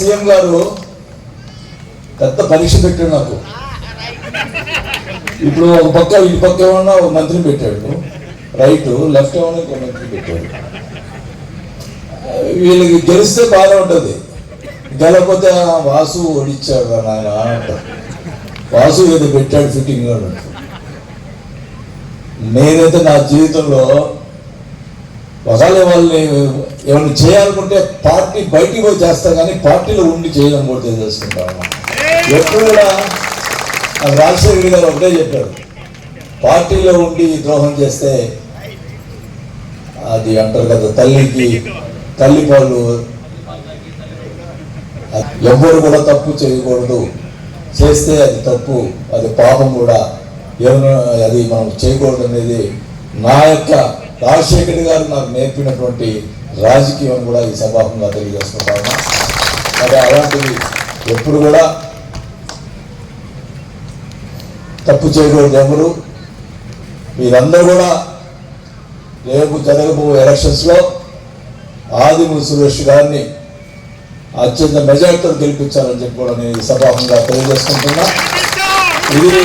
CM గారు పెద్ద పరీక్ష పెట్టాడు నాకు. ఇప్పుడు ఒక పక్క ఈ పక్క ఏమన్నా ఒక మంత్రి పెట్టాడు. రైట్ లెఫ్ట్ ఏమన్నా ఒక మంత్రి పెట్టాడు. వీళ్ళకి గెలిస్తే బాగా ఉంటుంది. గెలకపోతే వాసు ఓడిచ్చాడు నాయన అంటారు. వాసు ఏదో పెట్టాడు ఫిట్టింగ్ అంటారు నేనైతే నా జీవితంలో ఒకవేళ వాళ్ళని ఏమైనా చేయాలనుకుంటే పార్టీ బయటికి పోయి చేస్తా కానీ పార్టీలో ఉండి చేయడం కూడా తెలియజేసుకుంటాను ఎప్పుడు కూడా రాజశేఖర గారు ఒకటే చెప్పారు. పార్టీలో ఉండి ద్రోహం చేస్తే అది అంటారు కదా తల్లికి తల్లి పాలు. ఎవ్వరు కూడా తప్పు చేయకూడదు. చేస్తే అది తప్పు అది పాపం కూడా. ఏమైనా అది మనం చేయకూడదు అనేది నా యొక్క రాజశేఖర్ గారు నాకు నేర్పినటువంటి రాజకీయం కూడా ఈ సభాముగా తెలియజేసుకుంటాను మరి అలాంటివి ఎప్పుడు కూడా తప్పు చేయకూడదు ఎవరు. మీరందరూ కూడా రేపు జరగబో ఎలక్షన్స్లో ఆదిము సురేష్ గారిని అత్యంత మెజార్టీతో గెలిపించాలని చెప్పి కూడా నేను ఈ సభాముగా తెలియజేసుకుంటున్నా. ఇది